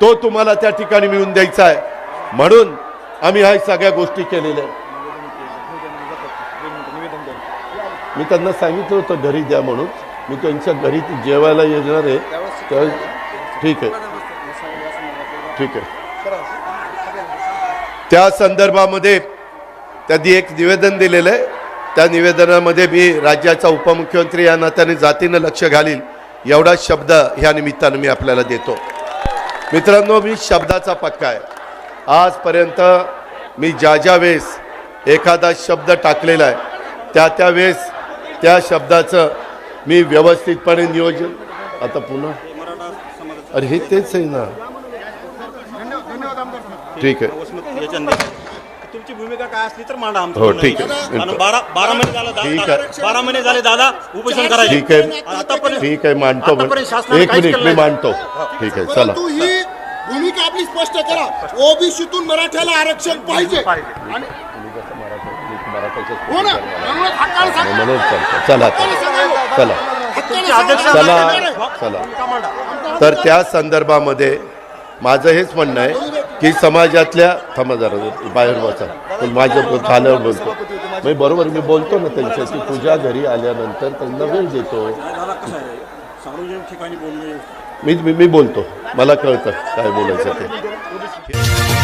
तो तुम्हाला त्या ठिकाणी मिळून द्यायचा आहे. म्हणून आम्ही ह्या सगळ्या गोष्टी केलेल्या मी त्यांना सांगितलं होतं घरी द्या म्हणून. मी त्यांच्या घरी जेवायला येणार आहे. तर ठीक आहे. ठीक आहे. त्या संदर्भामध्ये त्यांनी एक निवेदन दिलेलं आहे. त्या निवेदनामध्ये मी राज्याचा उपमुख्यमंत्री या नात्याने जातीनं लक्ष घालील एवढा शब्द ह्या निमित्तानं मी आपल्याला देतो. मित्रांनो मी शब्दाचा पक्का आहे. आजपर्यंत मी ज्या ज्या वेळेस एखादा शब्द टाकलेला आहे त्या त्या वेळेस त्या शब्दाचं मी व्यवस्थितपणे नियोजन आता पुन्हा अरे हे तेच आहे ना. ठीक आहे. तुमची भूमिका काय असली तर मांडा आमचं हो, ठीक आहे. बारा बारा महिने झाले ठीक दादा आहे. बारा महिने झाले दादा उपोषण करायचे. ठीक आहे. ठीक आहे मांडतो. एक मिनिट मी. मांडतो. ठीक आहे चला. ही भूमिका आपली स्पष्ट करा. ओबीसीतून मराठ्याला आरक्षण पाहिजे. आणि हो ना. म्हणूनच हक्काला सांगा. म्हणून चालतं चला आता. चला हक्काला सांगा. चला. चला तर त्या संदर्भामध्ये माझं हेच म्हणणं आहे की समाजातल्या थांबा जरा बाहेर बसा. पण माझं झाल्यावर बोलतो. मी बरोबर मी बोलतो ना त्यांच्याशी. तुझ्या घरी आल्यानंतर त्यांना वेळ देतो. सार्वजनिक ठिकाणी बोलणे मी मी मी बोलतो. मला कळतं काय बोलायचं ते.